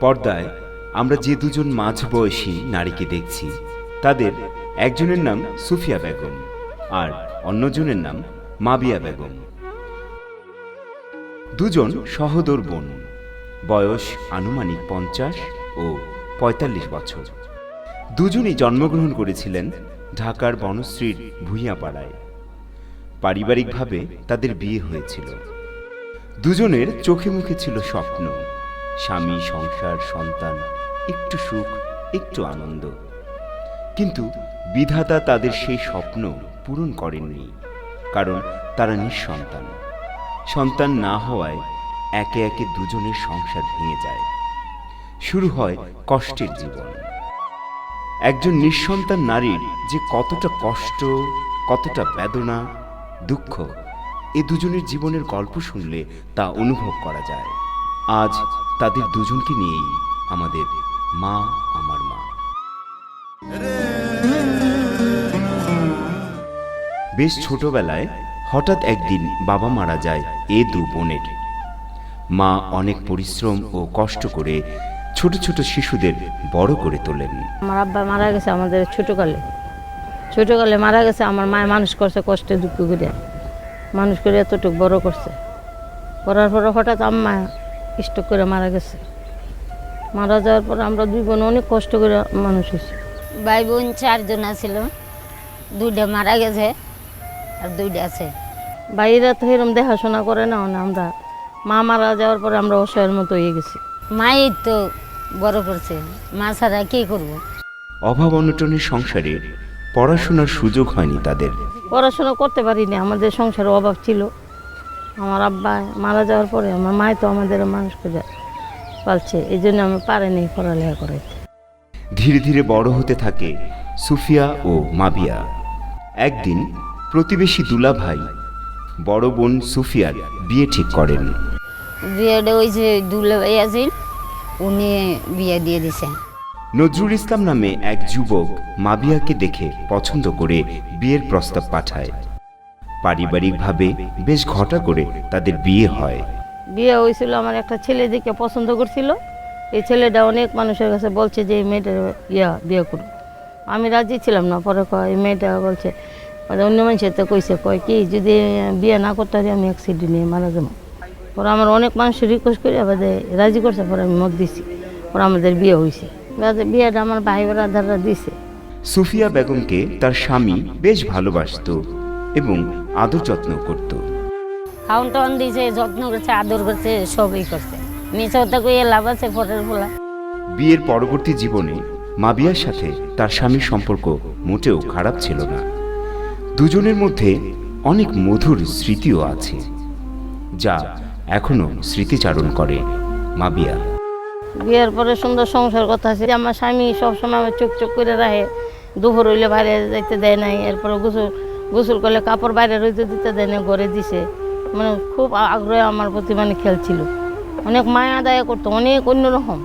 পর্দায় আমরা যে দুজন মাঝবয়সী নারীকে দেখছি, তাদের একজনের নাম সুফিয়া বেগম আর অন্যজনের নাম মাবিয়া বেগম। দুজন সহদর বোন, বয়স আনুমানিক পঞ্চাশ ও পঁয়তাল্লিশ বছর। দুজনই জন্মগ্রহণ করেছিলেন ঢাকার বনশ্রীর ভূঁইয়াপাড়ায়। পারিবারিকভাবে তাদের বিয়ে হয়েছিল। দুজনের চোখে মুখে ছিল স্বপ্ন। স্বামী, সংসার, সন্তান, একটু সুখ, একটু আনন্দ। কিন্তু বিধাতা তাদের সেই স্বপ্ন পূরণ করেননি, কারণ তারা নিঃসন্তান। সন্তান না হওয়ায় একে একে দুজনের সংসার ভেঙে যায়। শুরু হয় কষ্টের জীবন। একজন নিঃসন্তান নারীর যে কতটা কষ্ট, কতটা বেদনা, দুঃখ, এ দুজনের জীবনের গল্প শুনলে তা অনুভব করা যায়। আজ তাদের দুজনকে নিয়েই আমাদের মা, আমার মা। বেশ ছোটবেলায় হঠাৎ একদিন বাবা মারা যায় এ দু বোনের। মা অনেক পরিশ্রম ও কষ্ট করে ছোট ছোট শিশুদের বড় করে তোলেন। আমার আব্বা মারা গেছে আমাদের ছোটোকালে। ছোটোকালে মারা গেছে, আমার মায় মানুষ করছে কষ্টে দুঃখ করে মানুষ করে এতটুকু বড় করছে। করার পরে হঠাৎ আম্মা স্ট্রোক করে মারা গেছে। মারা যাওয়ার পর আমরা দুই বোন অনেক কষ্ট করে মানুষ হয়েছি। ভাই বোন চারজন আছিল। দুইটা মারা গেছে আর দুইটা আছে। বাইরে তো এরকম দেখাশোনা করে না মানে আমরা মা মারা যাওয়ার পরে আমরা অসহায়ের মতো হয়ে গেছি। মাই তো বড় করছে মা ছাড়া কি করব? অভাব অনটনের সংসারে পড়াশোনার সুযোগ হয়নি তাদের। পড়াশোনা করতে পারিনি আমাদের সংসারে অভাব ছিল। আমার আব্বা মারা যাওয়ার পরে আমার মায় তো আমাদের মানুষ করে পালছে এই জন্য আমি পারিনি পড়ালেখা করাইতে। ধীরে ধীরে বড় হতে থাকে সুফিয়া ও মাবিয়া। একদিন প্রতিবেশী দুলা ভাই বড় বোন সুফিয়ার বিয়ে ঠিক করেন। বিয়েটা ওই যে দুলা ভাই আছিল উনি বিয়ে দিয়ে দিছে নজরুল ইসলাম নামে এক যুবক মাবিয়াকে দেখে পছন্দ করে বিয়ের প্রস্তাব পাঠায়। পারিবারিকভাবে বেশ ঘটা করে তাদের বিয়ে হয়। বিয়ে হয়েছিল আমার একটা ছেলে দিকে পছন্দ করছিল। এই ছেলেটা অনেক মানুষের কাছে বলছে যে এই মেয়েটার ইয়া বিয়ে করো। আমি রাজি ছিলাম না পরে কয় এই মেয়েটা বলছে অন্য মানুষের তো কইছে কয় কি যদি বিয়ে না করতে পারি আমি অ্যাক্সিডেন্ট নিয়ে মারা যাব। পরে আমার অনেক মানুষ রিকোয়েস্ট করে আবার রাজি করছে? পরে আমি মত দিছি পরে আমাদের বিয়ে হয়েছে। বিয়েটা আমার ভাই ব্রাদাররা দিছে। সুফিয়া বেগমকে তার স্বামী বেশ ভালোবাসতো এবং আদর যত্ন করত। খাওয়ান টাউন দিছে যত্ন করছে আদর করছে সবই করছে। মিশে ওটা কইয়ে লাভ আছে ফটের বলা। বিয়ের পরবর্তী জীবনে মাবিয়ার সাথে তার স্বামীর সম্পর্ক মোটেও খারাপ ছিল না। দুজনের মধ্যে অনেক মধুর স্মৃতিও আছে যা এখনও স্মৃতিচারণ করে মাবিয়া। বিয়ের পরে সুন্দর সংসার কথা আছে আমার স্বামী সবসময় আমার চোখ চোখ করে রাখে দুপুর হইলে বাইরে যাইতে দেয় নাই এরপরে গোসল গোসল করলে কাপড় বাইরে রইতে দিতে দেয় না ঘরে দিছে। মানে খুব আগ্রহ আমার প্রতি মানে খেলছিল। অনেক মায়া দায়া করতো অনেক অন্যরকম।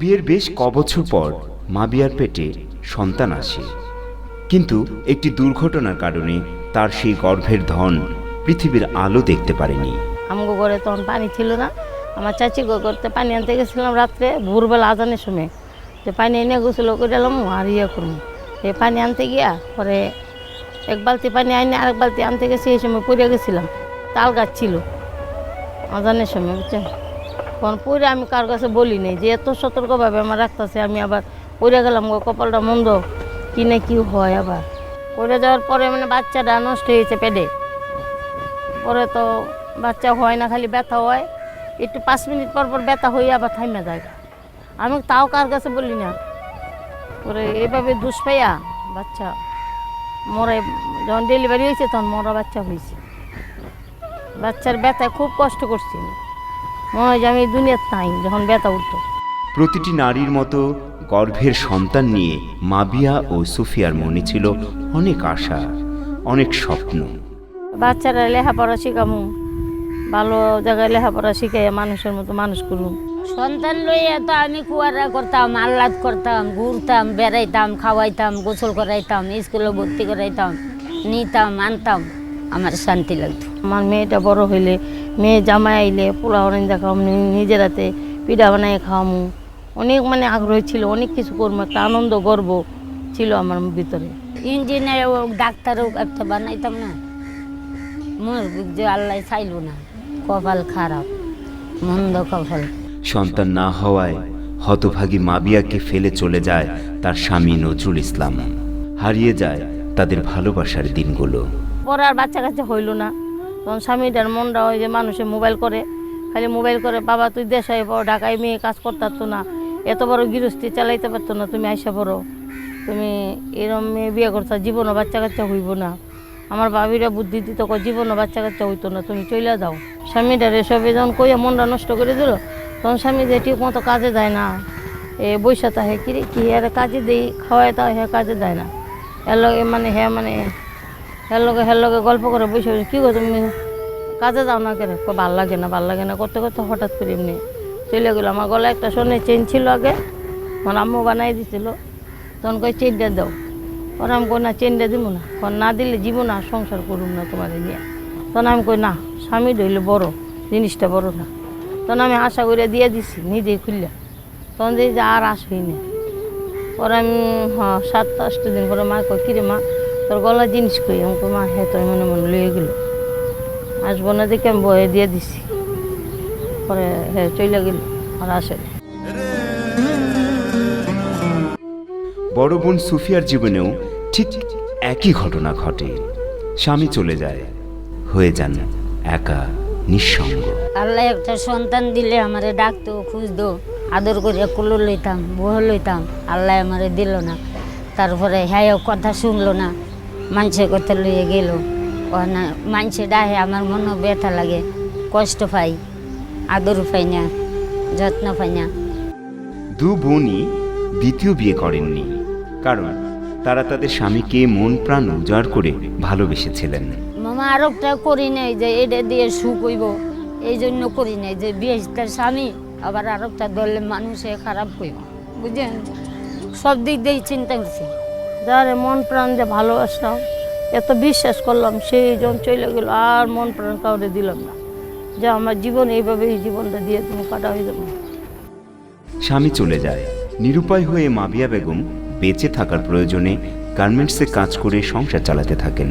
বিয়ের বেশ কবছর পর মা বিয়ার পেটে সন্তান আসে। কিন্তু একটি দুর্ঘটনার কারণে তার সেই গর্ভের ধন পৃথিবীর আলো দেখতে পারেনি। আমগো ঘরে তখন পানি ছিল না। আমার চাচি গো করতে পানি আনতে গেছিলাম রাত্রে ভোরবেলা আজানের সময়। যে পানি এনে গোসল করে এলাম আর ইয়ে করব। এই পানি আনতে গিয়া পরে এক বালতি পানি আইনে আরেক বালতি আনতে গেছি, এই সময় পড়ে গেছিলাম। তাল গাছ ছিল। আজানের সময়, বুঝছেন? তখন পরে আমি কার কাছে বলি নাই, যে এত সতর্কভাবে আমার রাখতেছে, আমি আবার পড়ে গেলাম গো, কপালটা মন্দ। কি না কি হয় আবার। পড়ে যাওয়ার পরে মানে বাচ্চাটা নষ্ট হয়েছে পেটে। পরে তো বাচ্চা হয় না, খালি ব্যথা হয়। একটু পাঁচ মিনিট পর পর ব্যথা হয়ে আবার থাইমে যায়। আমি তাও কার কাছে বলি না। পরে এভাবে দুষ পাইয়া বাচ্চা মরে যখন ডেলিভারি হয়েছে তখন মরা বাচ্চা হয়েছে। বাচ্চার ব্যথায় খুব কষ্ট করছি। মনে হয় যে আমি দুনিয়ার তাই যখন ব্যথা উঠতো। প্রতিটি নারীর মতো গর্ভের সন্তান নিয়ে মাবিয়া ও সুফিয়ার মনে ছিল অনেক আশা অনেক স্বপ্ন। বাচ্চারা লেখাপড়া শিখামু ভালো জায়গায় লেখাপড়া শিখাই মানুষের মতো মানুষ করুন সন্তান লইয়া তো আমি কুয়ারা করতাম আহ্লাদ করতাম ঘুরতাম বেড়াইতাম খাওয়াইতাম গোসল করাইতাম স্কুলে ভর্তি করাইতাম নিতাম আনতাম। আমার শান্তি লাগতো। আমার মেয়েটা বড় হইলে মেয়ে জামাই আইলে পোলা অনেক দেখাম নিজের হাতে পিঠা বানাই খাওয়ামু। অনেক মানে আগ্রহ ছিল অনেক কিছু করব একটা আনন্দ গর্ব ছিল আমার ভিতরে। ইঞ্জিনিয়ার হোক ডাক্তার হোক একটা বানাইতাম না। মোর যে আল্লাহ চাইল না কপাল খারাপ মন্দ কপাল। সন্তান না হওয়ায় হতভাগী মাবিয়াকে ফেলে চলে যায় তার স্বামী নজরুল ইসলাম। হারিয়ে যায় তাদের ভালোবাসার দিনগুলো। পরে আর বাচ্চা কাচ্চা হইল না। তখন স্বামীটার মনটা ওই যে মানুষে মোবাইল করে। খালি মোবাইল করে, বাবা, তুই দেশে পড়ো, ঢাকায় মেয়ে কাজ করতে পারতো না। এত বড় গৃহস্থী চালাইতে পারতো না, তুমি আইসা পড়ো। তুমি এরম মেয়ে বিয়ে করছ, জীবনও বাচ্চা কাচ্চা হইব না। আমার বাবিরা বুদ্ধি দিত জীবনও বাচ্চা কাচ্চা হইতো না, তুমি চলে যাও। স্বামীটার এসবে যখন কইয়া মনটা নষ্ট করে দিল। তখন স্বামী যে ঠিক মতো কাজে যায় না, এ বৈশা তাহে কি কি আর কাজে দেই, খাওয়ায় তা হ্যাঁ কাজে দেয় না। এর লগে মানে হ্যাঁ মানে হের লগে হের লগে গল্প করে বসে বসে কী তুমি কাজে যাও না কেন? ভালো লাগে না, ভালো লাগে না, করতে করতে হঠাৎ করে এমনি চলে গেলো। আমার গলায় একটা সোনের চেন ছিল আগে আমার আম্মু বানাই দিছিল। তখন কই চেনটা দাও। ওরা আমি কই, না চেনটা দিব না। কন না দিলে জীবন আর সংসার করুম না তোমার নিয়ে। তখন আমি কই, না, স্বামী ধরলে বড়, জিনিসটা বড় না। তখন আমি আশা করে দিয়ে দিছি নিজেই খুললে। তখন দেখি যে আর আসবি না। পরে আমি হ্যাঁ সাত আটটা দিন পরে মা কই কিরে মা তোর গলা জিনিস কই? আমি কই, মা হ্যাঁ তোর মনে মনে লয়ে গেল। আসব না দেখে আমি বয়ে দিয়ে দিছি। পরে হ্যাঁ চলে গেল আর আসে। বড় বোন সুফিয়ার জীবনেও ঠিক একই ঘটনা ঘটে। স্বামী চলে যায় হয়ে যান একা। নিঃসঙ্গ। আল্লাহ একটা সন্তান দিলে আমারে ডাকতো খুঁজতো আদর করে কুলো লইতাম বহ লইতাম আল্লাহ আমারে দিল না। তারপরে হ্যাঁ কথা শুনলো না মানুষের কথা লইয়ে গেল। মানুষে ডাহে আমার মনে ব্যথা লাগে কষ্ট পাই আদর পাই না যত্ন পাই না। দু বোনই দ্বিতীয় বিয়ে করেননি কারণ তারা তাদের স্বামীকে মন প্রাণ উজাড় করে ভালোবেসেছিলেন। আরবটা করি নাই যে এটা দিয়ে সুখ হইব। এই জন্য করি নাই যে বিয়ে তার স্বামী আবার আরবটা ধরলে মানুষে খারাপ হইব। বুঝলেন সব দিক দিয়েই চিন্তা করছি। যারে মন প্রাণ যে ভালোবাসলাম এত বিশ্বাস করলাম সেই জন চলে গেল আর মন প্রাণ কাউরে দিলাম না। যে আমার জীবন এইভাবে এই জীবনটা দিয়ে তুমি কাটা হয়ে যাব। স্বামী চলে যায়। নিরুপায় হয়ে মাবিয়া বেগম বেঁচে থাকার প্রয়োজনে গার্মেন্টসে কাজ করে সংসার চালাতে থাকেন।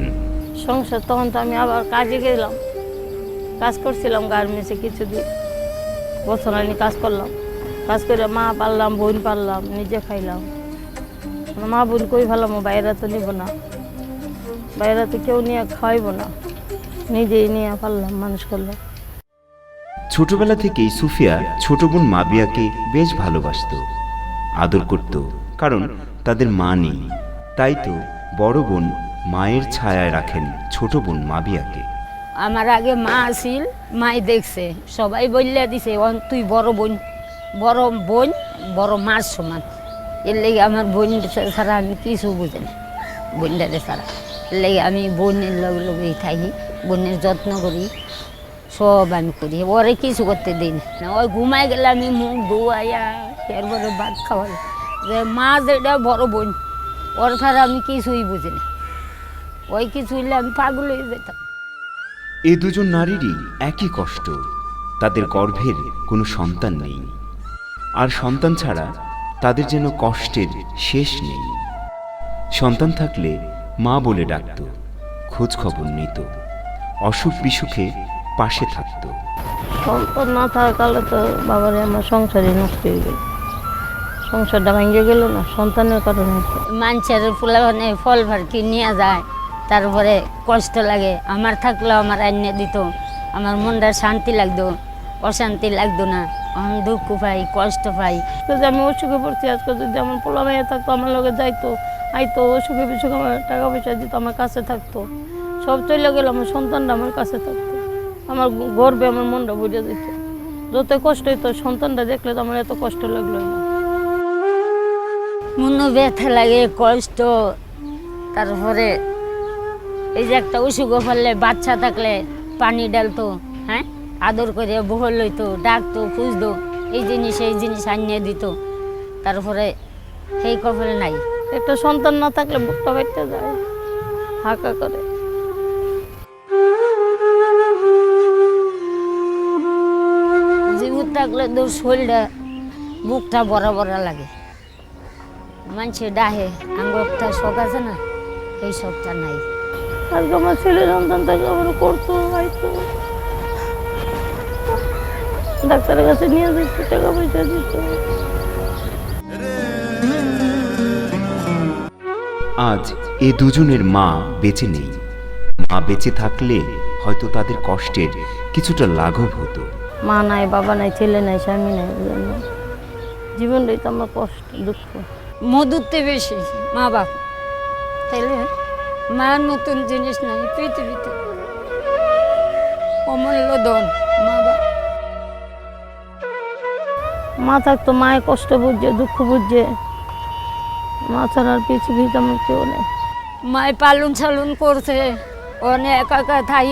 সংসার, তখন তো আমি আবার কাজে গেলাম। কাজ করছিলাম গার্মেন্টসে কিছুদিন। বছর আনি কাজ করলাম। কাজ করে মা পারলাম, বোন পারলাম, নিজে খাইলাম। মা বোন কই ভালাম বাইরে তো নিব না। বাইরে তো কেউ নিয়ে খাওয়াইব না। নিজেই নিয়ে পারলাম, মানুষ করলাম। ছোটবেলা থেকেই সুফিয়া ছোট বোন মাবিয়াকে বেশ ভালোবাসত, আদর করত, কারণ তাদের মা নেই। তাই তো বড় বোন মায়ের ছায়ায় রাখেন ছোট বোন মাবিয়াকে। আমার আগে মা আছিল, মাই দেখছে। সবাই বললে দিছে, "অন, তুই বড় বোন বড় বোন, বড় মার সমান। এর লেগে আমার বোন ছাড়া আমি কিছু বুঝি না। বোনটারে ছাড়া। এর লেগে আমি বোনের লগে লগেই থাকি, বোনের যত্ন করি, সব আমি করি। ওরে কিছু করতে দিই না। ওই ঘুমাই গেলে আমি মুখ ধোয়াইয়া এরপরে ভাত খাওয়াই। যে মা যেটা বড় বোন, ওর ছাড়া আমি কিছুই বুঝি না। ওই কিছু হইলে আমি পাগল হয়ে যেতাম। এ দুজন নারীরই একই কষ্ট। তাদের গর্ভের কোনো সন্তান নেই। আর সন্তান ছাড়া তাদের যেন কষ্টের শেষ নেই। সন্তান থাকলে মা বলে ডাকত খোঁজ খবর নিত অসুখ বিসুখে পাশে থাকতো। সন্তান না থাকালে তো বাবারে আমার সংসারে নষ্ট হয়ে গেল। সংসারটা ভেঙে গেল না সন্তানের কারণে। মানুষের ফুলাবানে ফল ফারকি নিয়ে যায়। তারপরে কষ্ট লাগে। আমার থাকলেও আমার আইনে দিত। আমার মনটা শান্তি লাগতো। অশান্তি লাগতো না। আমি দুঃখ পাই কষ্ট পাই। যদি আমি অসুখে পড়ছি আজকে যদি আমার পোলা ভাইয়া থাকতো আমার লগে যাইতো আইতো অসুখে বিসুখে আমার টাকা পয়সা দিত আমার কাছে থাকতো। সব চলে গেল আমার সন্তানটা আমার কাছে থাকতো। আমার গর্বে আমার মনটা বুঝে দিত যত কষ্ট হইতো সন্তানটা দেখলে তো আমার এত কষ্ট লাগল না। মনে ব্যথা লাগে কষ্ট। তারপরে এই যে একটা অসুখ ফেললে বাচ্চা থাকলে পানি ডালতো হ্যাঁ? আদর করে বহল লইতো ডাকতো খুঁজতো এই জিনিস এই জিনিস আনিয়ে দিত। তারপরে সেই কপালে নাই। একটা সন্তান না থাকলে বুকটা বাইতে যায়। হাঁকা করে। জীবন থাকলে তো শরীরটা বুকটা বড়া বড়া লাগে। মানুষে ডাহে আঙ্গ একটা শখ আছে না? এই শখটা নাই। আজকে আমার ছেলে সন্তান থাকে আমার করতো হয়তো ডাক্তারের কাছে নিয়ে যেত টাকা পয়সা দিত। আজ এ দুজনের মা বেঁচে নেই। মা বেঁচে থাকলে হয়তো তাদের কষ্টের কিছুটা লাঘব হতো। মা নাই বাবা নাই ছেলে নাই স্বামী নাই? জীবনটাই তো আমার কষ্ট দুঃখ। মধুরতে বেশি মা বাপ। তাইলে মায়ের নতুন জিনিস নাই পৃথিবীতে। অমূল্য ধন মা মা থাকতো মায়ের কষ্ট বুঝছে দুঃখ বুঝছে মা ছাড়া আর পৃথিবীতে আমার কেউ নেই। মায় পালন সালন করছে অনেক একা একা থাই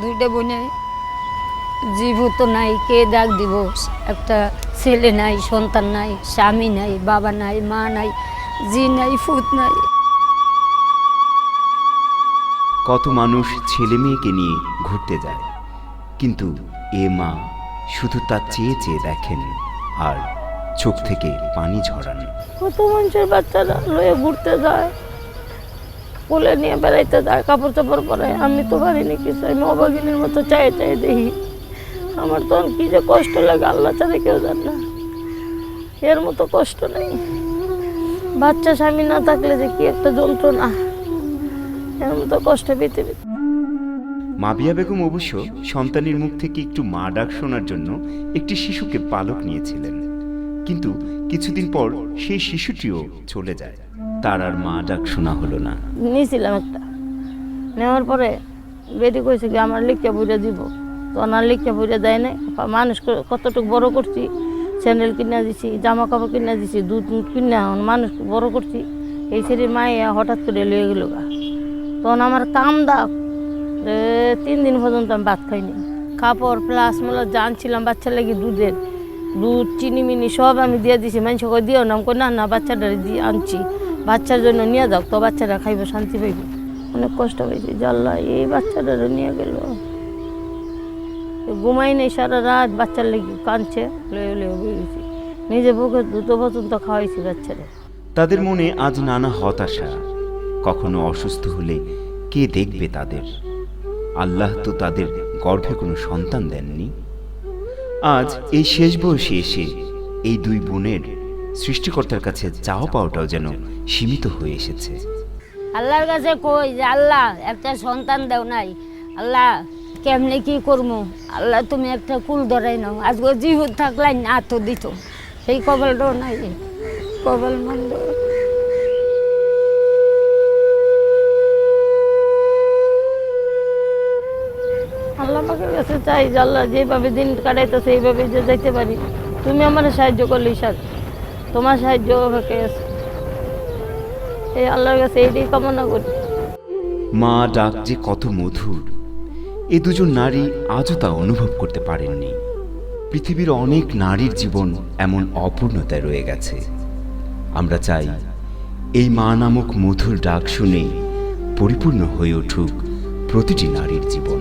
দুইটা বোনে। জীব তো নাই কে ডাক দিব? একটা ছেলে নাই সন্তান নাই স্বামী নাই বাবা নাই মা নাই জি নাই ফুত নাই। কত মানুষ ছেলে মেয়েকে নিয়ে ঘুরতে যায়। কিন্তু এ মা শুধু তা চেয়ে চেয়ে দেখেন আর চোখ থেকে পানি ঝরান। কত মানুষের বাচ্চারা লয়ে ঘুরতে যায়, কোলে নিয়ে বেড়াইতে যায়, কাপড় চাপড় পরে। আমি তো পারিনি কিছু, আমি অবাগিনীর মতো চাই চাই দেখি। আমার তখন কি যে কষ্ট লাগে, আল্লাহ ছাড়া কেউ জানে না। এর মতো কষ্ট নেই। বাচ্চা স্বামী না থাকলে যে কি একটা যন্ত্রণা। এর মতো কষ্ট পৃথিবীতে মাবিয়া বেগম অবশ্য সন্তানের মুখ থেকে একটু মা ডাক শোনার জন্য একটি শিশুকে পালক নিয়েছিলেন। কিন্তু কিছুদিন পর সেই শিশুটিও চলে যায়। তার আর মা ডাক শোনা হলো না। নিয়েছিলাম একটা। নেওয়ার পরে বেটি কইছে কি আমার লিখে বুঝে দিব। তো ওনার লিখে বুঝে দেয় না মানুষ কতটুকু বড় করছি স্যান্ডেল কিনে দিছি জামা কাপড় কিনে দিছি দুধ কিনে মানুষ বড় করছি। এই ছেলে মায়ে হঠাৎ করে লয়ে গেল গা। তখন আমার কাম দাও। তিন দিন পর্যন্ত আমি ভাত খাইনি। কাপড় প্লাস মানে জানছিলাম বাচ্চা লাগি দুধের। দুধ চিনি মিনি সব আমি দিয়ে দিছি। মানুষ কই দিও না। কই, না না বাচ্চাটা দিয়ে আনছি। বাচ্চার জন্য নিয়ে যাও। তো বাচ্চারা খাইবে শান্তি পাইবে। অনেক কষ্ট হয়েছে জাল্লা এই বাচ্চাটা নিয়ে গেল। ঘুমাই নেই সারা রাত বাচ্চার লেগে কাঁদছে। নিজে বুকে দুটো পর্যন্ত খাওয়াইছি বাচ্চারা। তাদের মনে আজ নানা হতাশা। কখনো অসুস্থ হলে কে দেখবে তাদের? আল্লাহ তো তাদের গর্ভে কোনো সন্তান দেননি। আজ এই শেষ বয়সে এসে এই দুই বোনের সৃষ্টিকর্তার কাছে চাওয়া পাওয়াটাও যেন সীমিত হয়ে এসেছে। আল্লাহর কাছে কই যে, আল্লাহ, একটা সন্তান দাও নাই। আল্লাহ, কেমনে কি করব আল্লাহ, তুমি একটা কুল ধরাই নাও। আজকে জীবন থাকলাই না তো দিত। সেই কপালটাও নাই। কপাল মন্দ। আল্লাহ কাছে চাই যে আল্লাহ যেভাবে দিন কাটাইতেছে, এইভাবে যে যাইতে পারি। তুমি আমার সাহায্য করলে ঈশান তোমার সাহায্য আমাকে এই আল্লাহর কাছে এইটাই কামনা করি। মা ডাক যে কত মধুর। এ দুজন নারী আজও তা অনুভব করতে পারেননি। পৃথিবীর অনেক নারীর জীবন এমন অপূর্ণতায় রয়ে গেছে। আমরা চাই এই মা নামক মধুর ডাক শুনে পরিপূর্ণ হয়ে উঠুক প্রতিটি নারীর জীবন।